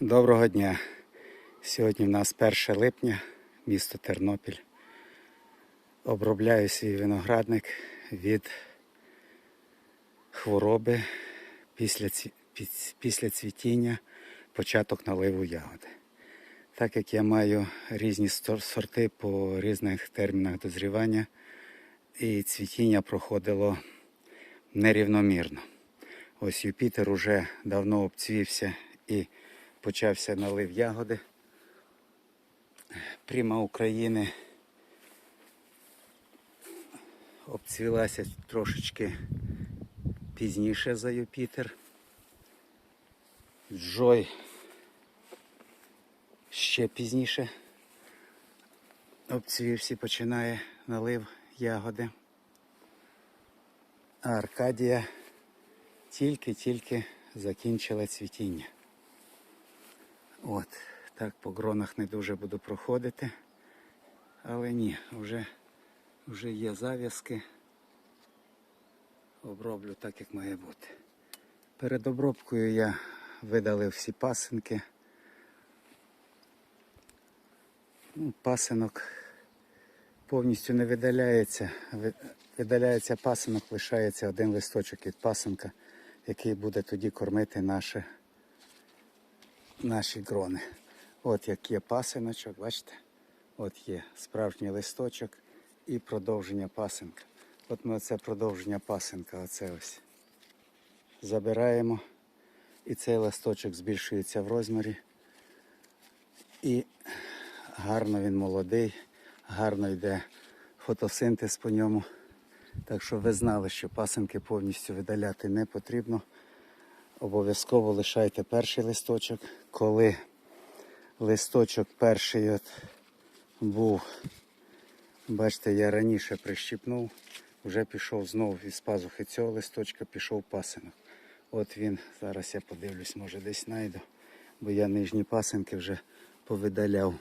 Доброго дня. Сьогодні в нас 1 липня, місто Тернопіль. Обробляю свій виноградник від хвороби після, після цвітіння, початок наливу ягоди. Так як я маю різні сорти по різних термінах дозрівання, і цвітіння проходило нерівномірно. Ось Юпітер уже давно обцвівся і почався налив ягоди. Пріма України обцвілася трошечки пізніше за Юпітер. Джой ще пізніше обцвівся починає налив ягоди. А Аркадія тільки-тільки закінчила цвітіння. От, так по гронах не дуже буду проходити. Але ні, вже, вже є зав'язки. Оброблю так, як має бути. Перед обробкою я видалив всі пасинки. Ну, пасинок повністю не видаляється. Видаляється пасинок, лишається один листочок від пасинка, який буде тоді кормити наше наші грони. От як є пасиночок, бачите? От є справжній листочок і продовження пасинка. От ми оце продовження пасинка, оце ось. Забираємо. І цей листочок збільшується в розмірі. І гарно він молодий, гарно йде фотосинтез по ньому. Так що ви знали, що пасинки повністю видаляти не потрібно. Обов'язково лишайте перший листочок. Коли листочок перший от був, бачите, я раніше прищипнув, вже пішов знову із пазухи цього листочка, пішов пасинок. От він, зараз я подивлюсь, може десь знайду, бо я нижні пасинки вже повидаляв.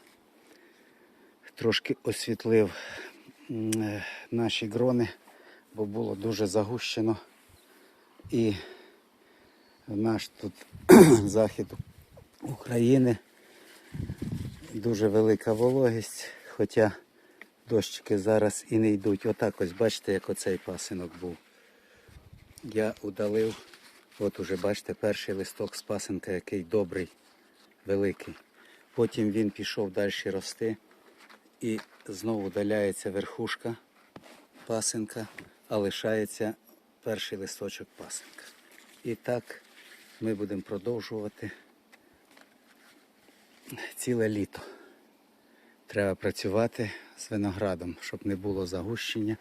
Трошки освітлив е, наші грони, бо було дуже загущено. І наш тут захід України. Дуже велика вологість, хоча дощики зараз і не йдуть. Отак ось бачите, як оцей пасинок був. Я удалив, от уже бачите, перший листок з пасинка, який добрий, великий. Потім він пішов далі рости і знову удаляється верхушка пасинка, а лишається перший листочок пасинка. І так ми будемо продовжувати ціле літо. Треба працювати з виноградом, щоб не було загущення.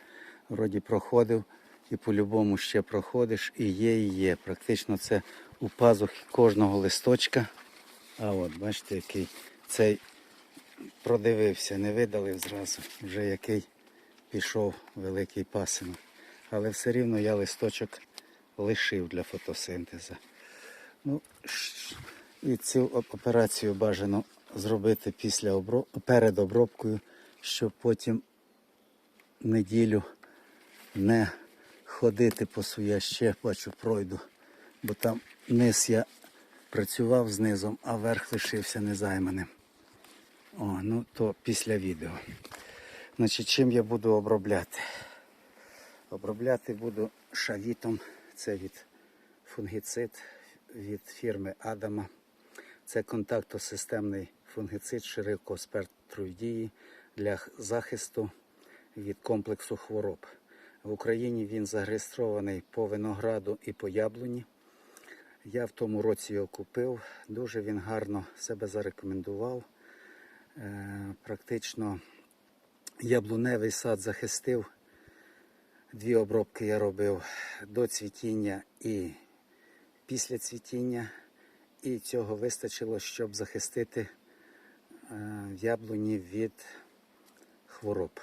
Вроді проходив і по-любому ще проходиш, і є, і є. Практично це у пазухі кожного листочка. А от, бачите, який цей продивився, не видалив зразу, вже який пішов великий пасинок. Але все рівно я листочок лишив для фотосинтезу. Ну, і цю операцію бажано зробити після обро... перед обробкою, щоб потім неділю не ходити по своє ще бачу, пройду, бо там низ я працював знизом, а верх лишився незайманим. О, ну то після відео. Значить, чим я буду обробляти? Обробляти буду шавітом. Це від фунгіцид від фірми Адама. Це контактосистемний фунгіцид широкого спектру дії для захисту від комплексу хвороб. В Україні він зареєстрований по винограду і по яблуні. Я в тому році його купив. Дуже він гарно себе зарекомендував. Е, Практично яблуневий сад захистив. Дві обробки я робив до цвітіння і після цвітіння. І цього вистачило, щоб захистити е, яблуні від хвороб.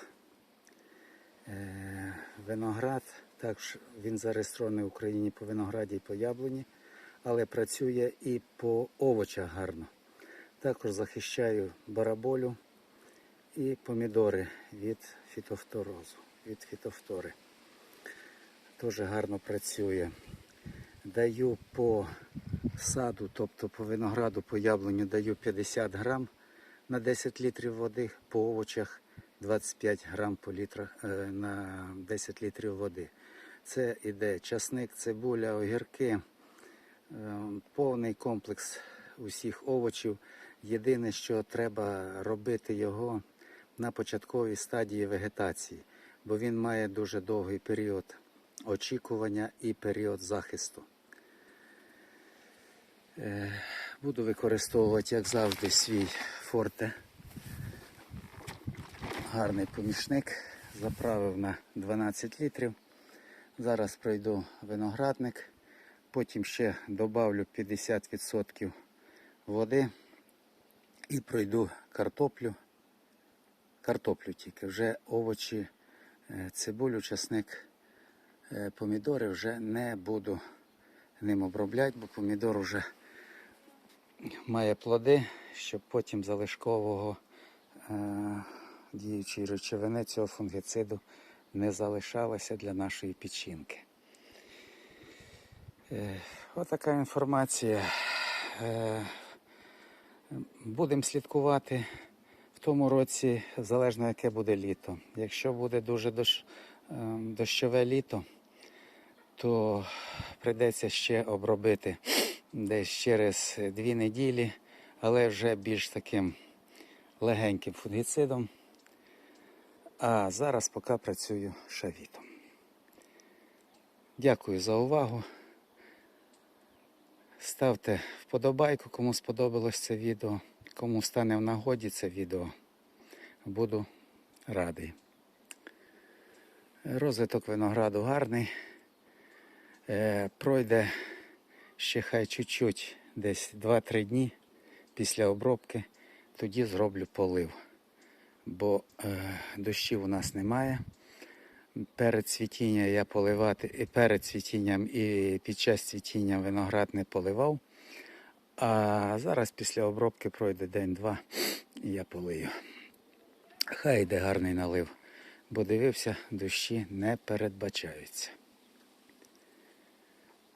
Е, Виноград, також він зареєстрований в Україні по винограді і по яблуні, але працює і по овочах гарно. Також захищаю бараболю і помідори від фітофторозу, від фітофтори. Теж гарно працює. Даю по саду, тобто по винограду, по яблуню даю 50 грам на 10 літрів води, по овочах 25 грам по літрах, е, на 10 літрів води. Це іде часник, цибуля, огірки, е, повний комплекс усіх овочів. Єдине, що треба робити його на початковій стадії вегетації, бо він має дуже довгий період очікування і період захисту. Е, Буду використовувати, як завжди, свій форте. Гарний помічник. Заправив на 12 літрів. Зараз пройду виноградник, потім ще добавлю 50% води і пройду картоплю. Картоплю тільки, вже овочі, е, цибулю, часник, е, помідори вже не буду ним обробляти, бо помідор вже має плоди, щоб потім залишкового е, діючої речовини цього фунгициду не залишалося для нашої печінки. Е, отака інформація. Е, Будемо слідкувати в тому році, залежно яке буде літо. Якщо буде дуже дощ, е, дощове літо, то прийдеться ще обробити десь через дві неділі, але вже більш таким легеньким фунгіцидом. А зараз поки працюю шавітом. Дякую за увагу. Ставте вподобайку, кому сподобалось це відео, кому стане в нагоді це відео. Буду радий. Розвиток винограду гарний. Е, пройде ще хай чуть-чуть, десь 2-3 дні після обробки, тоді зроблю полив. Бо е, дощів у нас немає. Перед цвітінням я поливати і перед цвітінням, і під час цвітіння виноград не поливав. А зараз після обробки пройде день-два і я полию. Хай йде гарний налив, бо дивився, дощі не передбачаються.